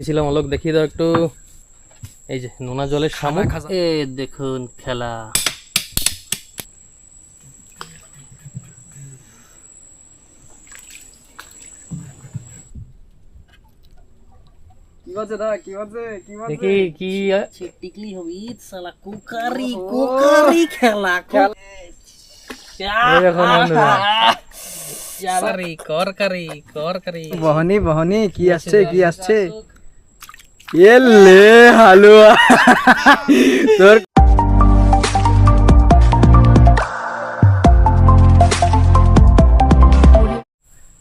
ছিলাম অলোক দেখিয়ে দাও একটু এই যে নোনা জলের শামুক এ দেখুন খেলা দেখি কি টিকলি হবে সালা কুকারি কুকারি করকারি করকারি বহনি বহনি কি আসছে কি আসছে এলে হালুয়া। তোর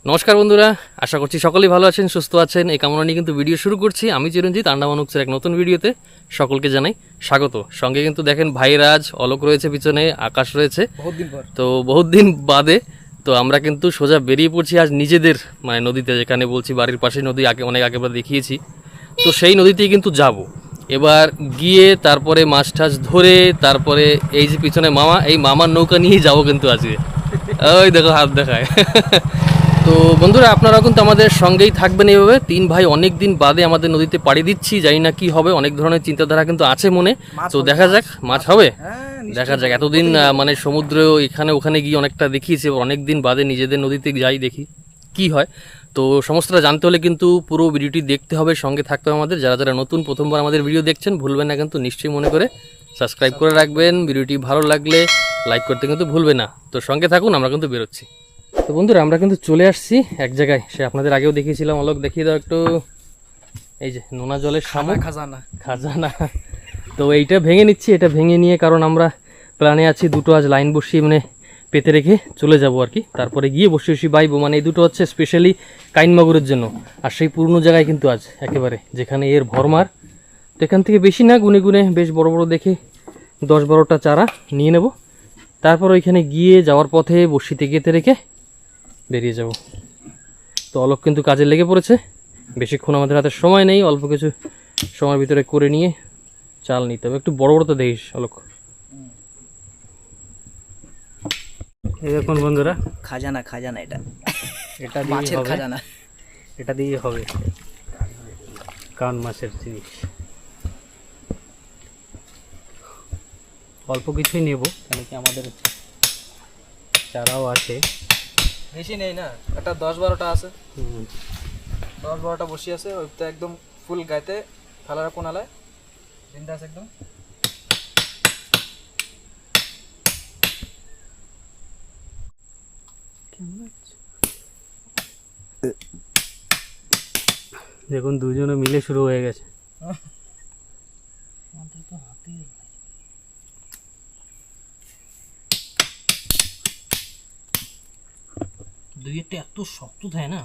নমস্কার বন্ধুরা আশা করছি সকলেই ভালো আছেন সুস্থ আছেন। এই কামনা নিয়ে কিন্তু ভিডিও শুরু করছি। আমি চিরঞ্জিত আন্ডামান উৎসের এক নতুন ভিডিওতে সকলকে জানাই স্বাগত। সঙ্গে কিন্তু দেখেন ভাইরাজ অলোক রয়েছে পিছনে আকাশ রয়েছে। তো বহুত দিন বাদে তো আমরা কিন্তু সোজা বেরিয়ে পড়ছি আজ নিজেদের মানে নদীতে যেখানে বলছি বাড়ির পাশে নদী আগে অনেক আগে আমরা দেখিয়েছি। তো সেই নদীতেই কিন্তু যাব। এবার গিয়ে তারপরে মাছ টাছ ধরে তারপরে এই যে পিছনে মামা এই মামার নৌকা নিয়েই যাব কিন্তু আজকে। ওই দেখো হাত দেখায়। তো বন্ধুরা আপনারাও কিন্তু আমাদের সঙ্গেই থাকবেন এইভাবে তিন ভাই অনেক দিন বাদে আমাদের নদীতে পাড়ি দিচ্ছি জানি না কি হবে অনেক ধরনের চিন্তাধারা কিন্তু আছে মনে। তো দেখা যাক মাছ হবে? হ্যাঁ দেখা যাক এতদিন মানে সমুদ্র এখানে ওখানে গিয়ে অনেকটা দেখিয়েছি অনেক দিন বাদে নিজেদের নদীতে যাই দেখি কি হয়। তো সমস্তটা জানতে হলে কিন্তু পুরো ভিডিওটি দেখতে হবে সঙ্গে থাকতে হবে আমাদের। যারা যারা নতুন প্রথমবার আমাদের ভিডিও দেখছেন ভুলবেন না কিন্তু নিশ্চয়ই মনে করে সাবস্ক্রাইব করে রাখবেন। ভিডিওটি ভালো লাগলে লাইক করতে কিন্তু ভুলবে না। তো সঙ্গে থাকুন আমরা কিন্তু বেরোচ্ছি। তো বন্ধুরা আমরা কিন্তু চলে আসছি এক জায়গায়। সে আপনাদের আগেও দেখিয়েছিলাম অলোক দেখিয়ে দাও একটু। এই যে নোনা জলের শামুক। খাজানা। খাজানা। তো এইটা ভেঙে নিচ্ছি এটা ভেঙে নিয়ে কারণ আমরা প্ল্যানে আছি দুটো আজ লাইন বসিয়ে মানে পেতে রেখে চলে যাব আর কি। তারপরে গিয়ে বসে বসে বাইবো মানে এই দুটো হচ্ছে স্পেশালি কাইন মাগুরের জন্য। আর সেই পুরনো জায়গায় কিন্তু আজ একেবারে, যেখানে এর ভরমার। তো এখান থেকে বেশি না, গুনে গুনে বেশ বড় বড় দেখে দশ বারোটা চারা নিয়ে নেব। তারপর ওইখানে গিয়ে যাওয়ার পথে বসিতে গেতে রেখে বেরিয়ে যাব। তো অলোক কিন্তু কাজে লেগে পড়েছে। বেশিক্ষণ আমাদের হাতে সময় নেই, অল্প কিছু সময়ের ভিতরে করে নিয়ে চাল নিতে হবে। একটু বড় বড় তো দেখিস, অলোক। এই দেখুন বন্ধুরা? খাজানা খাজানা এটা। এটা মাছের খাজানা। এটা দিয়ে হবে। কান মাছের জিনিস। অল্প কিছুই নেব কেন কি আমাদের চারাও আছে। বেশি নেই না একটা দশ বারোটা আছে। দশ বারোটা বসে আছে ওই একদম ফুল গাইতে থালার কোনালায়। বিন্দাস একদম। দেখুন দুজনে মিলে শুরু হয়ে গেছে। দুই এত শক্ত থাকে না?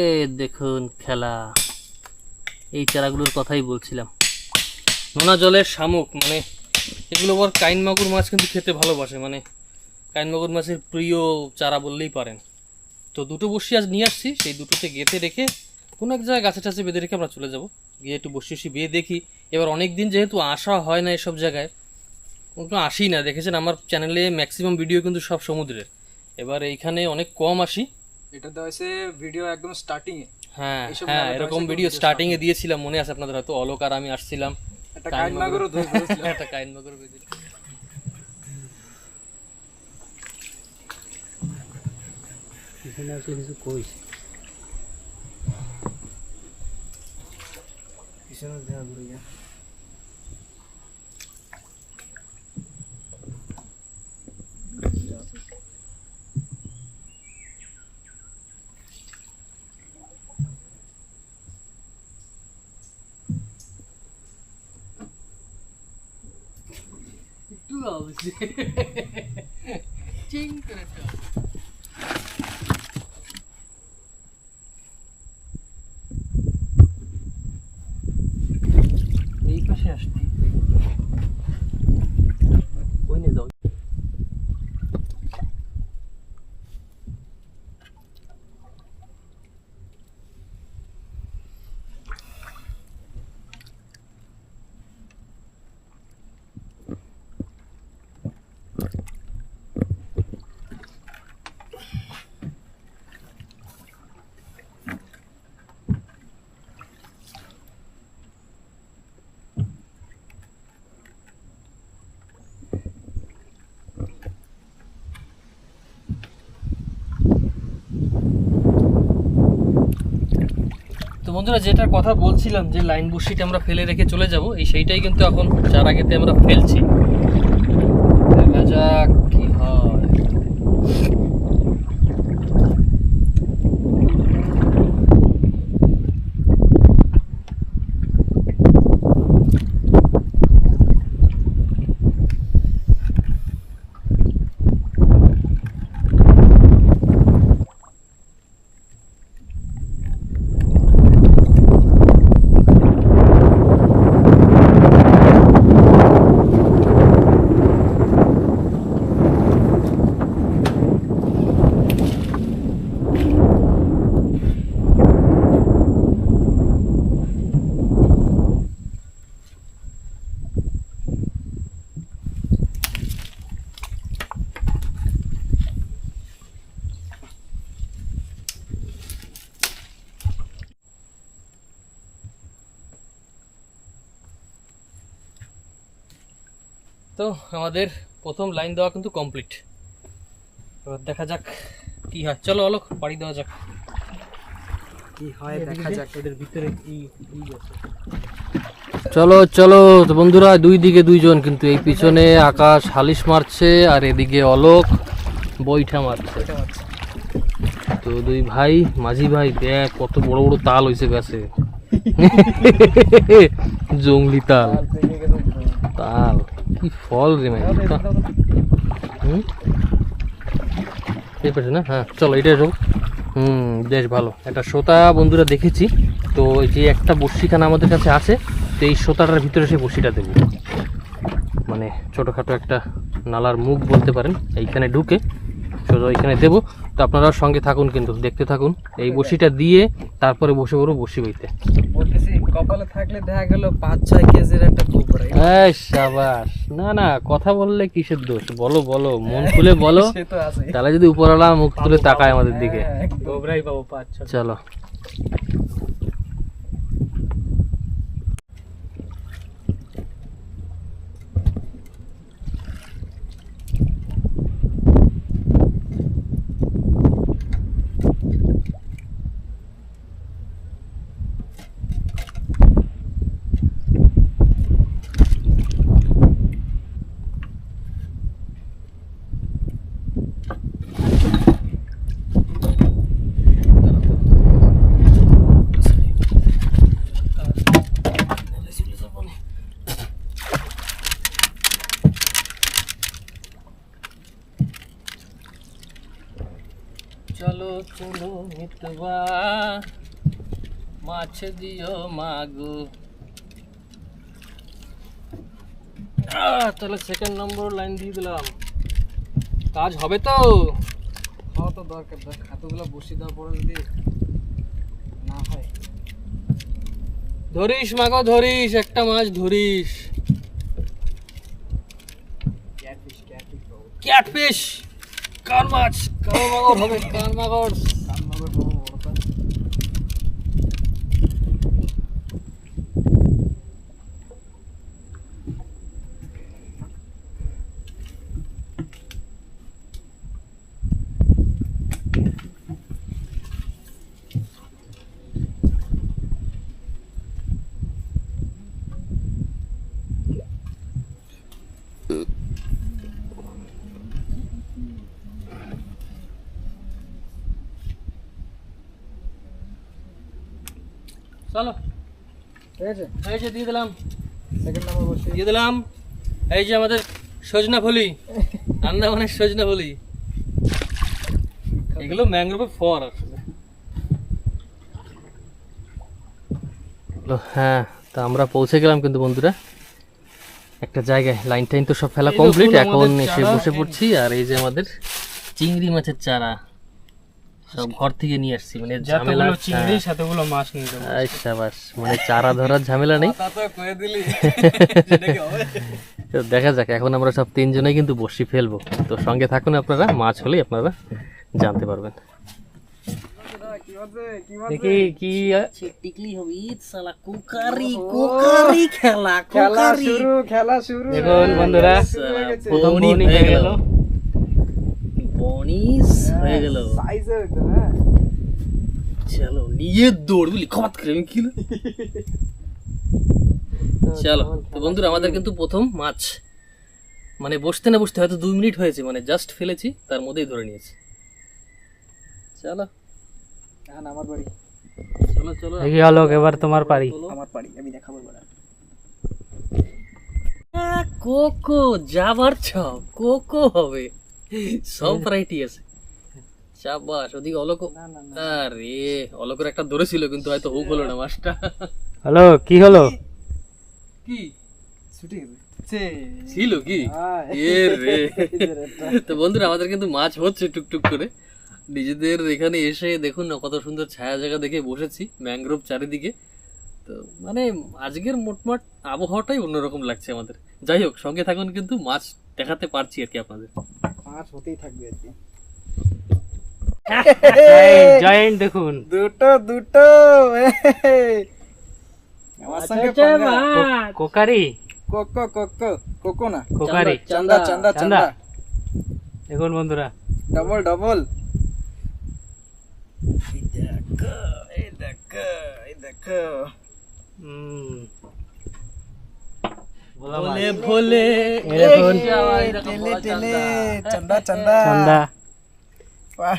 এ দেখুন খেলা। এই চারাগুলোর কথাই বলছিলাম। নোনা জলের শামুক মানে এগুলো আবার কাইন মাগুর মাছ কিন্তু খেতে ভালোবাসে মানে কাইন মাগুর মাছের প্রিয় চারা বললেই পারেন। তো দুটো বসি আজ নিয়ে আসছি সেই দুটোতে গেতে রেখে কোনো এক জায়গায় গাছে টাছে বেঁধে রেখে আমরা চলে যাব। গিয়ে একটু বসি বসি বিয়ে দেখি। এবার অনেক দিন যেহেতু আসা হয় না এসব জায়গায় কোনো আসি না। দেখেছেন আমার চ্যানেলে ম্যাক্সিমাম ভিডিও কিন্তু সব সমুদ্রের। এবার এইখানে অনেক কম আসি। এটা দেওয়া হয়েছে ভিডিও একদম স্টার্টিং এ। হ্যাঁ হ্যাঁ এরকম ভিডিও স্টার্টিং এ দিয়েছিলাম মনে আছে আপনাদের হয়তো? অলোক আর আমি আসছিলাম। একটা কাইন একটা কাইন মগর বেঁধে। পিছনে আসলে কিছু কইস পিছনে দেখা ঘুরে গিয়ে। একটু অবশ্যই চিং বন্ধুরা, যেটার কথা বলছিলাম যে লাইন বসিটা আমরা ফেলে রেখে চলে যাব, এই সেইটাই কিন্তু এখন চার আগেতে আমরা ফেলছি। দেখা যাক কি হয় তো আমাদের প্রথম লাইন দেওয়া কিন্তু কমপ্লিট এবার দেখা যাক কি হয়। চলো অলোক পাড়ি দেওয়া যাক। কি হয় দেখা যাক এদের ভিতরে কি চলো চলো। তো বন্ধুরা দুই দিকে দুইজন কিন্তু এই পিছনে আকাশ হালিশ মারছে আর এদিকে অলোক বৈঠা মারছে। তো দুই ভাই মাঝি ভাই দেখ কত বড় বড় তাল হয়েছে গাছে। জঙ্গলি তাল। তাল। কি ফল রে ভাই? হুম? এই পাশে না? হ্যাঁ চলো এটা এসো হুম বেশ ভালো। একটা সোতা বন্ধুরা দেখেছি। তো এই যে একটা বড়শিখানা আমাদের কাছে আছে তো এই সোতাটার ভিতরে সেই বড়শিটা দেবো। মানে ছোটোখাটো একটা নালার মুখ বলতে পারেন এইখানে ঢুকে সোজা এখানে দেবো। তো আপনারা সঙ্গে থাকুন কিন্তু দেখতে থাকুন। এই বড়শিটা দিয়ে তারপরে বসে পড়ব বসি বইতে। কপালে থাকলে দেখা গেল পাঁচ ছয় কেজির একটা কোবরা এই সাবাস। না না কথা বললে কিসের দোষ? বলো বলো মন খুলে বলো। সে তো আছে তাহলে যদি উপরওয়ালা মুখ তুলে তাকায় আমাদের দিকে। কোবরাই পাবো পাঁচ ছয়। চলো চলো চলো মিতবা মাছ দিও মাগো। তাহলে সেকেন্ড নম্বর লাইন দিয়ে দিলাম। কাজ হবে তো? খাওয়া তো দরকার। দেখ হাতগুলো বসিয়ে দেওয়ার পরে যদি না হয়। ধরিস মাগো ধরিস একটা মাছ ধরিস। ক্যাটফিশ ক্যাটফিশ কার মাছ? কার মাগর হবে? কার মাগর? চলো। এই যে। দিয়ে দিলাম। সেকেন্ড নাম্বার বসি। দিয়ে দিলাম। এই যে আমাদের সজনা ফুলি। আন্দামানের সজনা ফুলি। এগুলো ম্যাংগ্রোভের ফর আসলে। হ্যাঁ তা আমরা পৌঁছে গেলাম কিন্তু বন্ধুরা। একটা জায়গায় লাইন টাইন তো সব ফেলা কমপ্লিট এখন এসে বসে পড়ছি আর এই যে আমাদের চিংড়ি মাছের চারা। ঘর থেকে নিয়ে আসছি মানে ঝামেলা চিংড়ি সাথেগুলো মাছ নিয়ে যাব। সাবাস মানে চারা ধরার ঝামেলা নেই। তো দেখা যাক এখন আমরা সব তিনজনে কিন্তু বসি ফেলব। তো সঙ্গে থাকুন আপনারা মাছ হলেই আপনারা জানতে পারবেন। কি হচ্ছে কি দেখি কি টিকলি হবে সালা কুকারি কুকারি খেলা খেলা শুরু খেলা শুরু। দেখুন বন্ধুরা। প্রথম গেল। হয়ে গেল। হ্যাঁ। চলো নিয়ে দৌড় বুঝলি খপাত করে আমি কিলো চলো তো বন্ধুরা আমাদের কিন্তু প্রথম মাছ। মানে বসতে না বসতে হয়তো দুই মিনিট হয়েছে মানে জাস্ট ফেলেছি তার মধ্যেই ধরে নিয়েছি। চলো। আমার বাড়ি। চলো চলো দেখি এবার তোমার পারি আমার বাড়ি আমি দেখাবো এবার। কোকো যাবার ছাও কোকো হবে। সব ভ্যারাইটি আছে। চাবাস ওদিকে অলোক আরে অলোকের একটা ধরেছিল কিন্তু হয়তো হুক হলো না মাছটা। হ্যালো কি হলো? কি? ছুটে ছিল কি? এ রে। তো বন্ধুরা আমাদের কিন্তু মাছ হচ্ছে টুকটুক করে। নিজেদের এখানে এসে দেখুন না কত সুন্দর ছায়া জায়গা দেখে বসেছি ম্যাংগ্রোভ চারিদিকে। তো মানে আজকের মোটমাট আবহাওয়াটাই অন্যরকম লাগছে আমাদের। যাই হোক সঙ্গে থাকুন কিন্তু মাছ দেখাতে পারছি আর কি আপনাদের। মাছ হতেই থাকবে আর কি। জয়েন্ট দেখুন। দুটো দুটো আমার সঙ্গে কোকারি? কোকো কোকো কোকো না। কোকারি। চান্দা চান্দা চান্দা। দেখুন বন্ধুরা। Double double. এই দেখো এই দেখো এই দেখো। উম, ভোলে ভোলে এই দেখুন টেলে টেলে চান্দা চান্দা চান্দা বাহ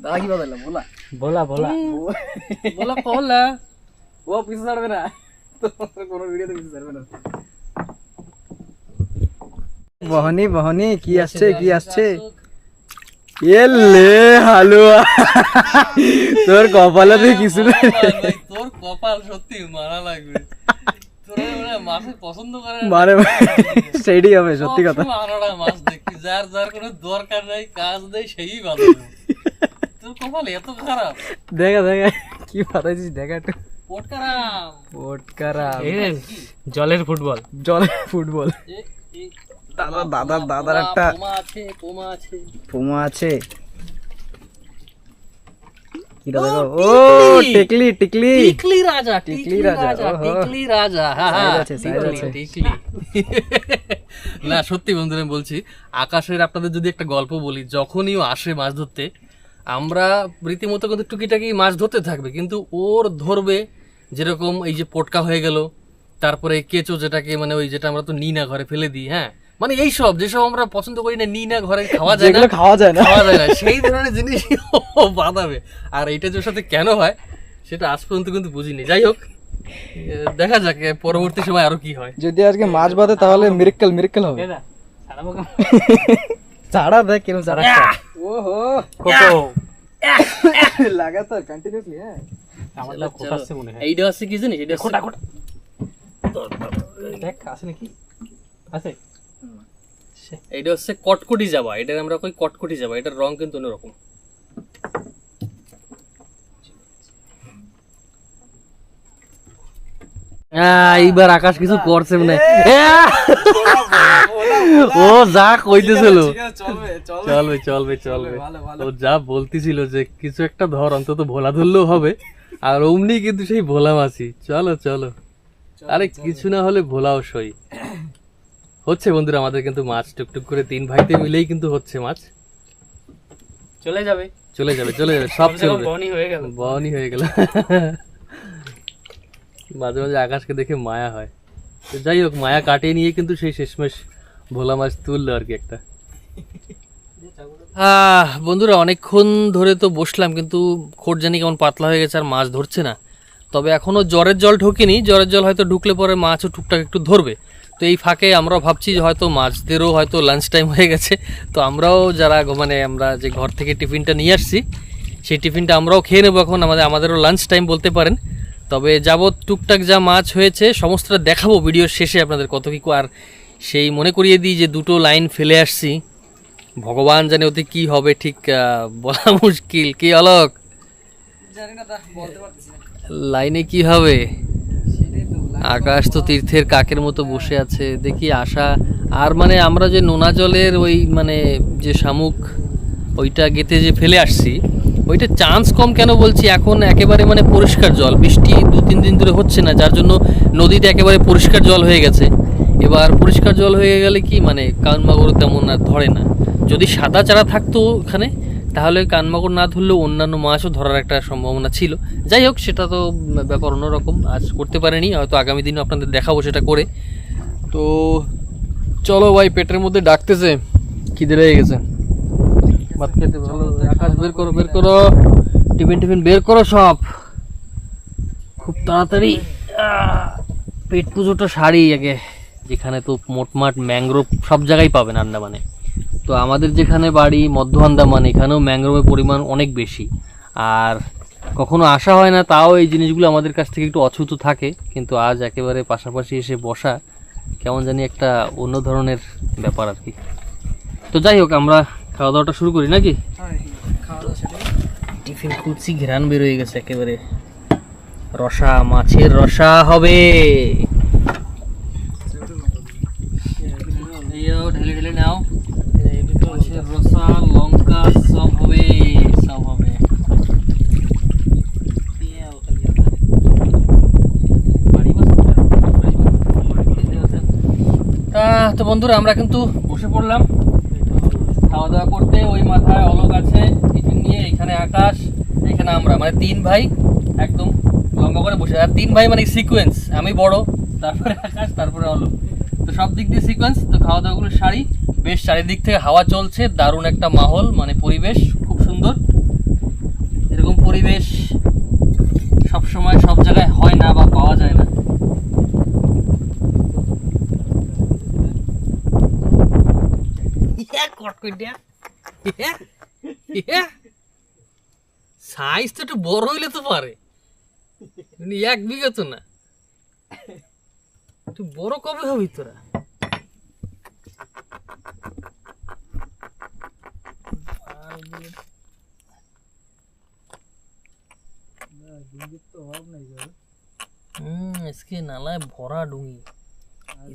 দাদা কি বাজাইলাম বলা বলা বলা বলা কলা ও পিছু ছাড়বে না তোমার কোনো ভিডিওতে পিছু ছাড়বে না বহনি বহনি কি আসছে কি আসছে এলে হালুয়া। তোর কপালে তুই কিছু নেই। তোর কপাল সত্যি মারা লাগবে। তোর মানে পছন্দ করে না। মানে সেইটাই হবে সত্যি কথা। মাছ দেখি যার যার কোনো দরকার নাই কাজ নেই সেই ভালো তোর কপাল এত খারাপ। দেখা দেখা কি দেখা একটু। জলের ফুটবল। জলের ফুটবল। দাদা দাদা দাদার একটা পোমা আছে পুমা আছে। কিটা দেখো? ও টিকলি! টিকলি টিকলি। রাজা টিকলি রাজা, টিকলি রাজা সাইজ আছে, সাইজ টিকলি, না সত্যি বন্ধুরা বলছি আকাশের আপনাদের যদি একটা গল্প বলি যখনই ও আসে মাছ ধরতে আমরা রীতিমতো কিন্তু টুকিটাকি মাছ ধরতে থাকবে কিন্তু ওর ধরবে যেরকম এই যে পটকা হয়ে গেল তারপরে কেঁচো যেটাকে মানে ওই যেটা আমরা তো নিই না ঘরে ফেলে দিই হ্যাঁ? মানে এই সব যেসব আমরা পছন্দ করি না নিই না ঘরে খাওয়া যায় না। খাওয়া যায় না। খাওয়া যায় না। সেই ধরনের জিনিস ও বাঁধাবে। আর এইটা যে সাথে কেন হয় সেটা আজ পর্যন্ত কিন্তু বুঝিনি। যাই হোক দেখা যাক পরবর্তী সময় আরও কি হয়। যদি আজকে মাছ বাঁধে তাহলে মিরিক্কেল মিরিক্কেল হবে? চাড়া দেখ কিরম চাড়া ওহো। কোকো লাগাতার কন্টিনিউসলি হ্যাঁ। আমার তো কোকাচ্ছে মনে হয়। এইটা হচ্ছে কি জানিস? এটা খোটা খোটা। দেখ আছে নাকি? আছে। এইটা হচ্ছে কটকটি যাবা এটা আমরা কই কটকটি যাবা এটার রং কিন্তু অন্যরকম। এইবার আকাশ কিছু করছে মানে ও যা কইতেছিল। চলবে চলবে। চলবে। ও যা বলতেছিল যে কিছু একটা ধর অন্তত ভোলা ধরলেও হবে। আর অমনি কিন্তু সেই ভোলা মাছি। চলো চলো। আরে কিছু না হলে ভোলাও সই। হচ্ছে বন্ধুরা আমাদের কিন্তু মাছ টুকটুক করে তিন ভাইতে মিলেই কিন্তু হচ্ছে মাছ। চলে যাবে। চলে যাবে চলে যাবে সব চলবে। বনি হয়ে গেল। বনি হয়ে গেল। মাঝে মাঝে আকাশকে দেখে মায়া হয়। তো যাই হোক মায়া কাটিয়ে নিয়ে কিন্তু সেই শেষমেশ ভোলা মাছ তুললো আর কি একটা। আহ, বন্ধুরা অনেকক্ষণ ধরে তো বসলাম কিন্তু খোট জানি কেমন পাতলা হয়ে গেছে আর মাছ ধরছে না। তবে এখনও জ্বরের জল ঢোকেনি জ্বরের জল হয়তো ঢুকলে পরে মাছও টুকটাক একটু ধরবে। তো এই ফাঁকে আমরাও ভাবছি যে হয়তো মাছদেরও হয়তো লাঞ্চ টাইম হয়ে গেছে। তো আমরাও যারা মানে আমরা যে ঘর থেকে টিফিনটা নিয়ে আসছি সেই টিফিনটা আমরাও খেয়ে নেব এখন। আমাদের আমাদেরও লাঞ্চ টাইম বলতে পারেন। তবে যাবৎ টুকটাক যা মাছ হয়েছে সমস্তটা দেখাবো ভিডিওর শেষে আপনাদের কত কি আর সেই মনে করিয়ে দিই যে দুটো লাইন ফেলে আসছি। ভগবান জানে ওতে কি হবে ঠিক বলা মুশকিল। কি অলক লাইনে কি হবে? আকাশ তো তীর্থের কাকের মতো বসে আছে। দেখি আশা। আর মানে আমরা যে নোনা জলের ওই মানে যে শামুক, ওইটা গেতে যে ফেলে আসছি, ওইটা চান্স কম কেন বলছি? এখন একেবারে মানে পরিষ্কার জল। বৃষ্টি দু, তিন দিন ধরে হচ্ছে না, যার জন্য নদীতে একেবারে পরিষ্কার জল হয়ে গেছে। এবার পরিষ্কার জল হয়ে গেলে কি মানে কানমাগর তেমন আর ধরে না। যদি সাদা চারা থাকতো ওখানে তাহলে কানমাগুর না ধরলেও অন্যান্য মাছও ধরার একটা সম্ভাবনা ছিল। যাই হোক, সেটা তো ব্যাপার অন্যরকম। আজ করতে পারেনি, হয়তো আগামী দিনে আপনাদের দেখাবো সেটা করে। তো চলো ভাই, পেটের মধ্যে ডাকতেছে, খিদে লেগে গেছে। ভাত খেতে ভালো আকাশ বের করো বের করো। টিফিন টিফিন বের করো সব। খুব তাড়াতাড়ি। পেট পুজোটা সারি আগে। যেখানে তো মোটমাট ম্যাংগ্রোভ সব জায়গায় পাবেন আন্দামানে। তো আমাদের যেখানে বাড়ি মধ্য আন্দামান এখানেও ম্যাংগ্রোভের পরিমাণ অনেক বেশি। আর কখনো আসা হয় না তাও এই জিনিসগুলো আমাদের কাছ থেকে একটু অছুত থাকে কিন্তু আজ একেবারে পাশাপাশি এসে বসা কেমন জানি একটা অন্য ধরনের ব্যাপার আর কি। তো যাই হোক আমরা খাওয়া দাওয়াটা শুরু করি নাকি? খাওয়া টিফিন খুলছি ঘেরান বের হয়ে গেছে একেবারে। রসা মাছের রসা হবে এইও ঢেলে ঢেলে নাও মাছের রসা লঙ্কা সব হবে সব হবে বাড়ি মাছ তা তো বন্ধুরা, আমরা কিন্তু বসে পড়লাম। খাওয়া দাওয়া করতে, ওই মাথায় অলোক আছে, টিফিন নিয়ে, এখানে আকাশ, এখানে আমরা। মানে তিন ভাই একদম লম্বা করে বসে। আর তিন ভাই মানে সিকোয়েন্স আমি বড়, তারপরে আকাশ, তারপরে অলোক। তো সব দিক দিয়ে সিকোয়েন্স তো খাওয়া দাওয়াগুলো সারি। বেশ, চারিদিক থেকে হাওয়া চলছে। দারুণ একটা মাহল মানে পরিবেশ খুব সুন্দর। এরকম পরিবেশ সব সময় সব জায়গায় হয় না বা পাওয়া যায় না। হ্যাঁ কট কই দিয়া সাইজ তো একটু বড় হইলে তো পারে। মানে এক বিঘা তো না। তুই বড় কবে হবি তোরা? নালায় ভরা ডুঙি।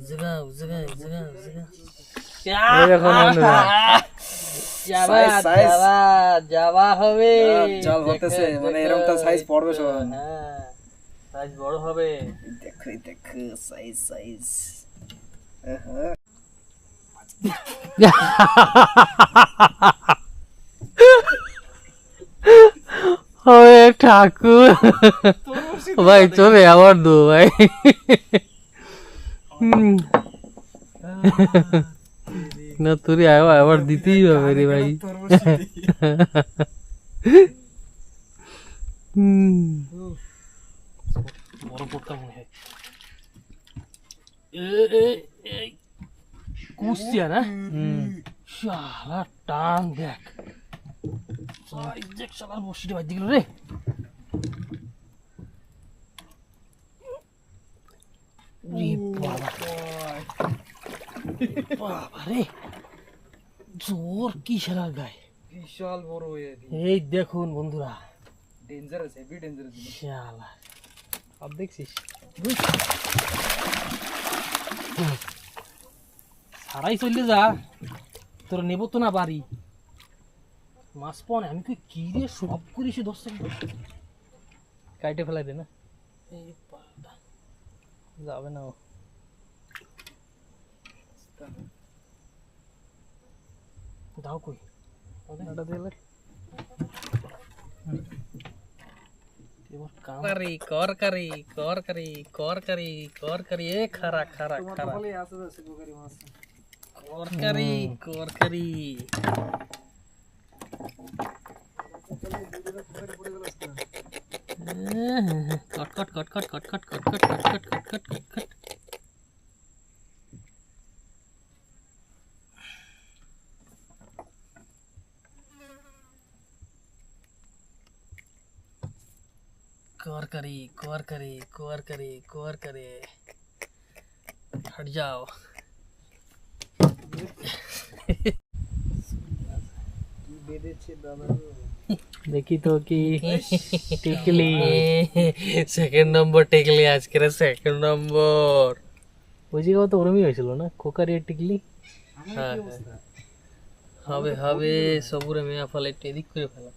জায়গা জায়গা জায়গা জায়গা। হবে। হতেছে মানে এরকম তো সাইজ পড়বে সাইজ হ্যাঁ, বড় হবে। সাইজ সাইজ ঠাকুর। ভাই চলে আবার দু ভাই। হম। না তোরে আবার আবার দিতেই হবে রে ভাই। বড় মনে হয় না শালা টান দেখ। দেখ শালার বসিটা বাদ দিল রে। রে বাবা। বাবা রে জোর কি গায়ে? বিশাল বড় এই দেখুন বন্ধুরা। ডেঞ্জারাস হেভি ডেঞ্জারাস শালা দেখছিস? সারাই চললে যা। তোর নেব তো না বাড়ি। মাছ পনে আমি কি কি রে সব করিস দশ কাইটে ফেলাই দে না। যাবে না ও। দাও কই ওটা দিলে করি কর করি কর করি কর করি কর করি এ খারা খারা খারা বলে আছে তো শিবকারী মাছ কর করি কর করি কট কট কট কট কট কট কট কট কট কট কট কট কট কট कवर करी कवर करी कवर करी कवर करे हट जाओ দেখি তো কি টিকলি সেকেন্ড নম্বর টিকলি আজকের সেকেন্ড নম্বর ওই জায়গাও তো ওরমই হয়েছিল না খোকারি টিকলি হ্যাঁ হ্যাঁ। হবে হবে সবুরে মেয়া ফলে একটু এদিক করে ফেলা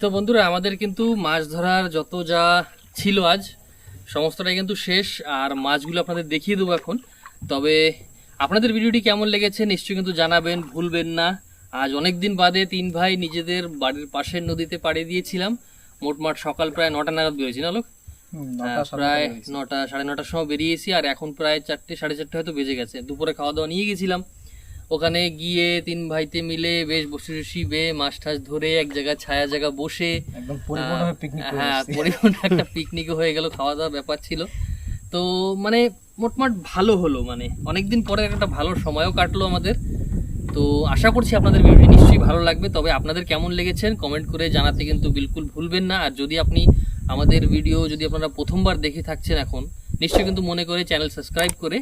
তো বন্ধুরা আমাদের কিন্তু মাছ ধরার যত যা ছিল আজ সমস্তটাই কিন্তু শেষ আর মাছগুলো আপনাদের দেখিয়ে দেবো এখন। তবে আপনাদের ভিডিওটি কেমন লেগেছে নিশ্চয়ই কিন্তু জানাবেন ভুলবেন না। আজ অনেক দিন বাদে তিন ভাই নিজেদের বাড়ির পাশের নদীতে পাড়ি দিয়েছিলাম। মোটমাট সকাল প্রায় নটা নাগাদ বেরোয়েছি না লোক? প্রায় নটা সাড়ে নটার সময় বেরিয়েছি আর এখন প্রায় চারটে সাড়ে চারটে হয়তো বেজে গেছে। দুপুরে খাওয়া দাওয়া নিয়ে গেছিলাম। ওখানে গিয়ে তিন ভাইতে মিলে বেশ বসে বসি বে মাছ টাছ ধরে এক জায়গায় ছায়া জায়গা বসে হ্যাঁ পরিপূর্ণ একটা পিকনিক হয়ে গেল খাওয়া দাওয়ার ব্যাপার ছিল। তো মানে মোটমাট ভালো হলো মানে অনেকদিন পরে একটা ভালো সময়ও কাটলো আমাদের। তো আশা করছি আপনাদের ভিডিওটি নিশ্চয়ই ভালো লাগবে তবে আপনাদের কেমন লেগেছেন কমেন্ট করে জানাতে কিন্তু বিলকুল ভুলবেন না। আর যদি আপনি আমাদের ভিডিও যদি আপনারা প্রথমবার দেখে থাকছেন এখন নিশ্চয়ই কিন্তু মনে করে চ্যানেল সাবস্ক্রাইব করে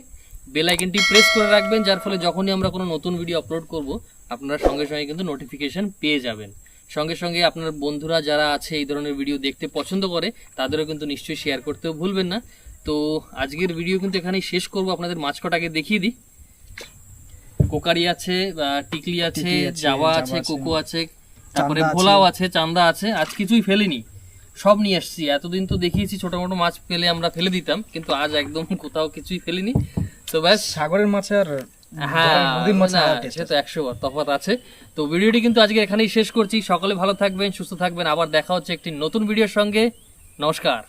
বেল আইকনটি প্রেস করে রাখবেন যার ফলে যখনই আমরা কোনো নতুন ভিডিও আপলোড করব আপনারা সঙ্গে সঙ্গে কিন্তু নোটিফিকেশন পেয়ে যাবেন। সঙ্গে সঙ্গে আপনার বন্ধুরা যারা আছে এই ধরনের ভিডিও দেখতে পছন্দ করে তাদেরও কিন্তু নিশ্চয়ই শেয়ার করতেও ভুলবেন না। তো আজকের ভিডিও কিন্তু এখানেই শেষ করব আপনাদের মাছ কটাকে দেখিয়ে দিই। কোকারি আছে টিকলি আছে জাওয়া আছে কোকো আছে তারপরে। ভোলাও আছে চান্দা আছে আজ কিছুই ফেলিনি। সব নিয়ে আসছি। এতদিন তো দেখিয়েছি ছোট মোটো মাছ পেলে আমরা ফেলে দিতাম কিন্তু আজ একদম কোথাও কিছুই ফেলিনি। তো ব্যাস সাগরের মাছ আর হ্যাঁ সে তো। একশো আছে। তো ভিডিওটি কিন্তু আজকে এখানেই শেষ করছি। সকলে ভালো থাকবেন সুস্থ থাকবেন। আবার দেখা হচ্ছে একটি নতুন ভিডিওর সঙ্গে। নমস্কার।